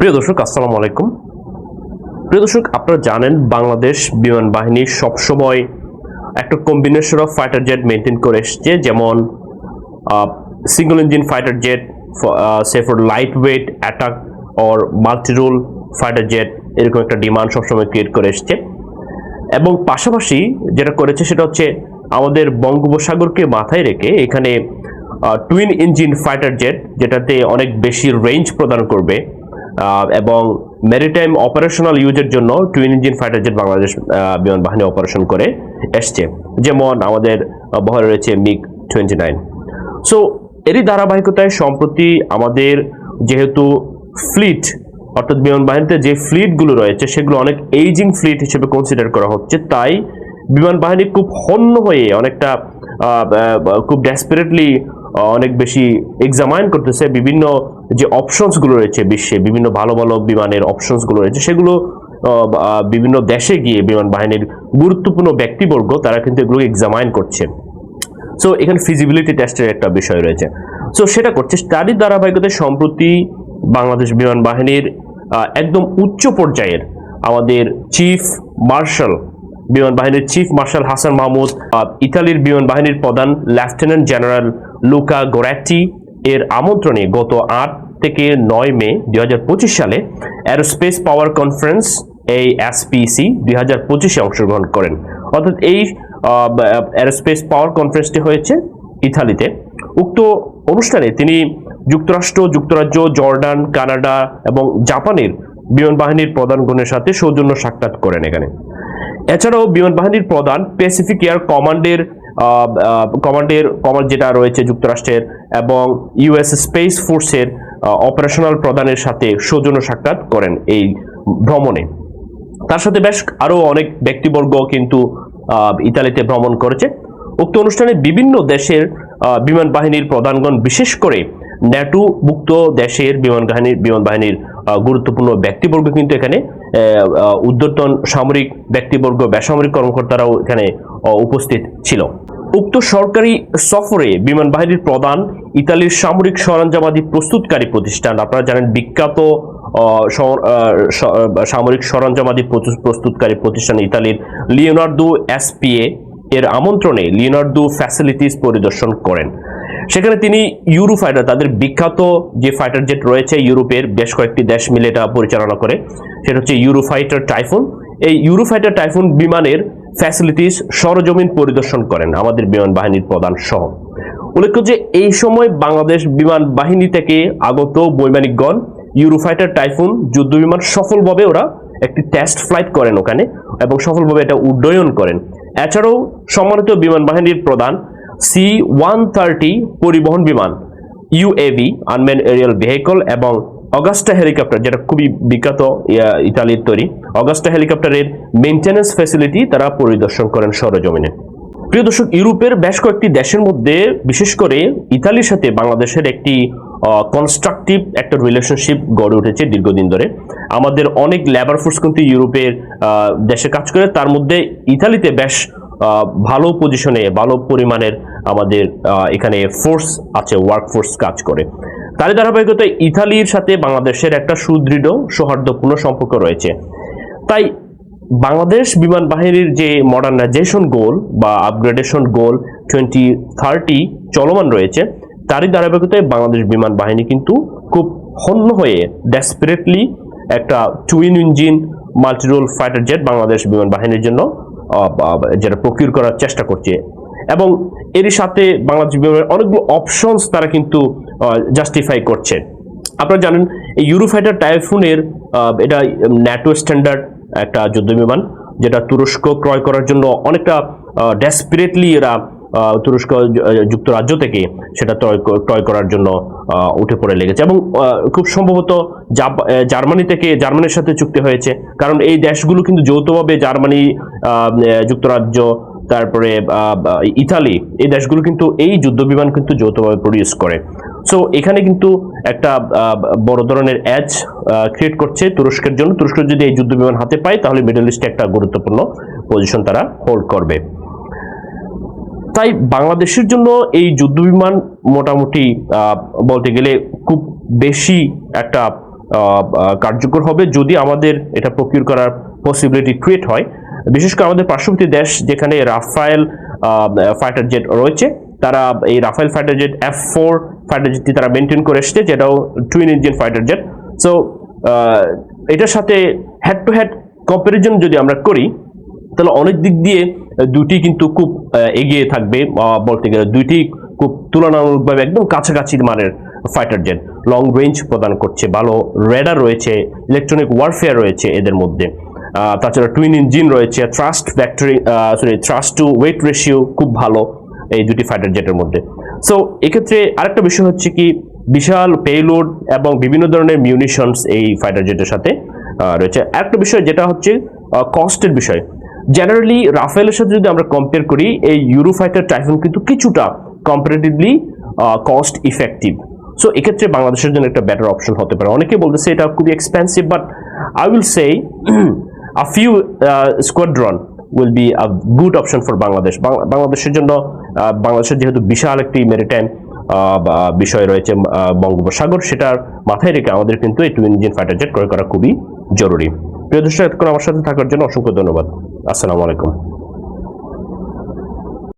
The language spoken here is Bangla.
প্রিয় দর্শক, আসসালামু আলাইকুম। প্রিয় দর্শক, আপনারা জানেন বাংলাদেশ বিমান বাহিনী সবসময় একটা combination of fighter jet maintain করে এসছে, যেমন single engine fighter jet say for light weight attack or multirole fighter jet এরকম একটা ডিমান্ড সবসময় ক্রিয়েট করে এসছে। এবং পাশাপাশি যেটা করেছে সেটা হচ্ছে আমাদের বঙ্গোপসাগরকে মাথায় রেখে এখানে টুইন ইঞ্জিন ফাইটার জেট যেটাতে অনেক বেশি রেঞ্জ প্রদান করবে এবং মেরিটাইম অপারেশনাল ইউজের জন্য twin engine fighter jet Bangladesh বিমান বাহিনী অপারেশন করে এসছে। যেমন আমাদের বহরে রয়েছে মিগ টোয়েন্টি নাইন সো এরই ধারাবাহিকতায় সম্প্রতি আমাদের যেহেতু ফ্লিট অর্থাৎ বিমান বাহিনীতে যে ফ্লিটগুলো রয়েছে, সেগুলো অনেক এইজিং ফ্লিট হিসেবে কনসিডার করা হচ্ছে। তাই বিমান বাহিনী খুব হন্য হয়ে অনেকটা খুব ডেসপারেটলি অনেক বেশি এক্সামাইন করতেছে। বিভিন্ন যে অপশনসগুলো রয়েছে বিশ্বে, বিভিন্ন ভালো ভালো বিমানের অপশনসগুলো রয়েছে, সেগুলো বিভিন্ন দেশে গিয়ে বিমান বাহিনীর গুরুত্বপূর্ণ ব্যক্তিবর্গ, তারা কিন্তু এগুলো এক্সামাইন করছে। সো এখানে ফিজিবিলিটি টেস্টের একটা বিষয় রয়েছে। সো সেটা করছে, তারই ধারাবাহিকতায় সম্প্রতি বাংলাদেশ বিমান বাহিনীর একদম উচ্চ পর্যায়ের আমাদের চিফ মার্শাল বিমান বাহিনীর চিফ মার্শাল হাসান মাহমুদ ইতালির বিমান বাহিনীর প্রধান লেফটেন্যান্ট জেনারেল লুকা গোরাটি এর আমন্ত্রণে গত আট থেকে নয় মে দুই হাজার পঁচিশ সালে অ্যারোস্পেস পাওয়ার কনফারেন্স এই এসপিসি দুই হাজার পঁচিশে অংশগ্রহণ করেন। অর্থাৎ এই অ্যারোস্পেস পাওয়ার কনফারেন্সটি হয়েছে ইতালিতে। উক্ত অনুষ্ঠানে তিনি যুক্তরাষ্ট্র, যুক্তরাজ্য, জর্ডান, কানাডা এবং জাপানের বিমান বাহিনীর প্রধানগণের সাথে সৌজন্য সাক্ষাৎ করেন এখানে। এছাড়াও বিমান বাহিনীর প্রধান প্যাসিফিক এয়ার কমান্ডের কমান্ডের কমান্ড যেটা রয়েছে যুক্তরাষ্ট্রের এবং ইউএস স্পেস ফোর্সের অপারেশনাল প্রধানের সাথে সৌজন্য সাক্ষাৎ করেন এই ভ্রমণে। তার সাথে বেশ আরও অনেক ব্যক্তিবর্গ কিন্তু ইতালিতে ভ্রমণ করেছে। উক্ত অনুষ্ঠানে বিভিন্ন দেশের বিমান বাহিনীর প্রধানগণ বিশেষ করে ন্যাটো মুক্ত দেশের বিমান বাহিনীর বিমান বাহিনীর গুরুত্বপূর্ণ ব্যক্তিবর্গ কিন্তু এখানে উদ্যতন সামরিক ব্যক্তিবর্গ, বেসামরিক কর্মকর্তারাও এখানে উপস্থিত ছিল। উক্ত সরকারি সফরে বিমান বাহিনীর প্রধান ইতালির সামরিক সরঞ্জামাদি প্রস্তুতকারী প্রতিষ্ঠান, আপনারা জানেন বিখ্যাত সামরিক সরঞ্জামাদি প্রস্তুতকারী প্রতিষ্ঠান ইতালির লিওনার্দো এসপিএ এর আমন্ত্রণে লিওনার্দো ফ্যাসিলিটিস পরিদর্শন করেন। সেখানে তিনি ইউরো ফাইটার তাদের বিখ্যাত যে ফাইটার জেট রয়েছে ইউরোপের বেশ কয়েকটি দেশ মিলে এটা পরিচালনা করে। সেটা হচ্ছে ইউরো ফাইটার টাইফুন এই ইউরো ফাইটার টাইফুন বিমানের ফ্যাসিলিটিস সরজমিন পরিদর্শন করেন আমাদের বিমান বাহিনীর প্রধান সহ। উল্লেখ্য যে এই সময় বাংলাদেশ বিমান বাহিনী থেকে আগত বৈমানিকগণ ইউরোফাইটার টাইফুন যুদ্ধ বিমান সফলভাবে ওরা একটি টেস্ট ফ্লাইট করেন ওখানে এবং সফলভাবে এটা উড্ডয়ন করেন। এছাড়াও সম্মানিত বিমান বাহিনীর প্রধান সি ওয়ান থার্টি পরিবহন বিমান ইউএভি আনম্যান এরিয়াল ভেহিকল এবং অগাস্টা হেলিকপ্টার যেটা খুবই বিখ্যাত ইতালির তৈরি অগাস্টা হেলিকপ্টারের মেনটেন্যান্স ফ্যাসিলিটি তারা পরিদর্শন করেন সরজমিনে। প্রিয় দর্শক, ইউরোপের বেশ কয়েকটি দেশের মধ্যে, বিশেষ করে ইতালির সাথে বাংলাদেশের একটি কনস্ট্রাকটিভ একটা রিলেশনশিপ গড়ে উঠেছে দীর্ঘদিন ধরে। আমাদের অনেক লেবার ফোর্স কিন্তু ইউরোপের দেশে কাজ করে, তার মধ্যে ইতালিতে বেশ ভালো পজিশনে ভালো পরিমাণের আমাদের এখানে ফোর্স আছে ওয়ার্ক ফোর্স কাজ করে। তারই ধারাবাহিকতায় ইতালির সাথে বাংলাদেশের একটা সুদৃঢ়, সৌহার্দ্যপূর্ণ সম্পর্ক রয়েছে। তাই বাংলাদেশ বিমান বাহিনীর যে মডার্নাইজেশন গোল বা আপগ্রেডেশন গোল টোয়েন্টি থার্টি চলমান রয়েছে, তারই ধারাবাহিকতায় বাংলাদেশ বিমান বাহিনী কিন্তু খুব হন্য হয়ে ডেসপারেটলি একটা twin engine multirole fighter jet Bangladesh বিমান বাহিনীর জন্য যেটা প্রকিউর করার চেষ্টা করছে। এবং এর সাথে বাংলাদেশ অনেকগুলো অপশনস তারা কিন্তু জাস্টিফাই করছে। আপনারা জানেন, এই ইউরোফাইটার টাইফুনের এটা ন্যাটো স্ট্যান্ডার্ড একটা যুদ্ধ বিমান যেটা তুরস্ক ক্রয় করার জন্য অনেকটা ডেসপিরেটলি এরা তুরস্ক যুক্তরাজ্য থেকে সেটা ক্রয় করার জন্য উঠে পড়ে লেগেছে এবং খুব সম্ভবত জার্মানি থেকে জার্মানির সাথে চুক্তি হয়েছে। কারণ এই দেশগুলো কিন্তু যৌথভাবে জার্মানি যুক্তরাজ্য, তারপরে ইতালি, এই দেশগুলো কিন্তু এই যুদ্ধ বিমান কিন্তু যৌথভাবে প্রডিউস করে। সো এখানে কিন্তু একটা বড় ধরনের অ্যাজ ক্রিয়েট করছে তুরস্কের জন্য। তুরস্ক যদি এই যুদ্ধ বিমান হাতে পায়, তাহলে মিডল ইস্টে একটা গুরুত্বপূর্ণ পজিশন তারা হোল্ড করবে। তাই বাংলাদেশের জন্য এই যুদ্ধ বিমান মোটামুটি বলতে গেলে খুব বেশি একটা কার্যকর হবে যদি আমাদের এটা প্রকিউর করার পসিবিলিটি ক্রিয়েট হয়। বিশেষ করে আমাদের পার্শ্ববর্তী দেশ যেখানে রাফায়েল ফাইটার জেট রয়েছে, তারা এই Rafale fighter jet F four fighter জেটটি তারা মেনটেন করে এসছে, যেটাও twin engine fighter jet so এটার সাথে হেড টু হেড কম্পারিজন যদি আমরা করি, তাহলে অনেক দিক দিয়ে দুটি কিন্তু খুব এগিয়ে থাকবে বলতে গেলে দুইটি খুব তুলনামূলকভাবে একদম কাছাকাছি মানের ফাইটার জেট লং রেঞ্জ প্রদান করছে, ভালো রেডার রয়েছে ইলেকট্রনিক ওয়ারফেয়ার রয়েছে এদের মধ্যে। তাছাড়া টুইন ইঞ্জিন রয়েছে thrust factory sorry thrust to weight ratio খুব ভালো এই দুটি ফাইটার জেটের মধ্যে। সো এক্ষেত্রে আরেকটা বিষয় হচ্ছে কি, বিশাল পেলোড এবং বিভিন্ন ধরনের মিউনিশনস এই ফাইটার জেটের সাথে রয়েছে। আরেকটা বিষয় যেটা হচ্ছে কস্টের বিষয়। জেনারেলি রাফেলের সাথে যদি আমরা কম্পেয়ার করি, এই ইউরো ফাইটার টাইফুন কিন্তু কিছুটা কম্পারেটিভলি কস্ট ইফেক্টিভ সো এক্ষেত্রে বাংলাদেশের জন্য একটা বেটার অপশন হতে পারে। অনেকে বলতেছে এটা খুবই expensive but I will say a few squadron will be a good option for Bangladesh বাংলাদেশের জন্য বাংলাদেশের যেহেতু বিশাল একটি মেরিটাইম বিষয় রয়েছে বঙ্গোপসাগর, সেটার মাথায় রেখে আমাদের কিন্তু এই টুইন ইঞ্জিন ফাইটার জেট ক্রয় করা খুবই জরুরি। প্রিয় দর্শক আমার সাথে থাকার জন্য অসংখ্য ধন্যবাদ। আসসালামু আলাইকুম।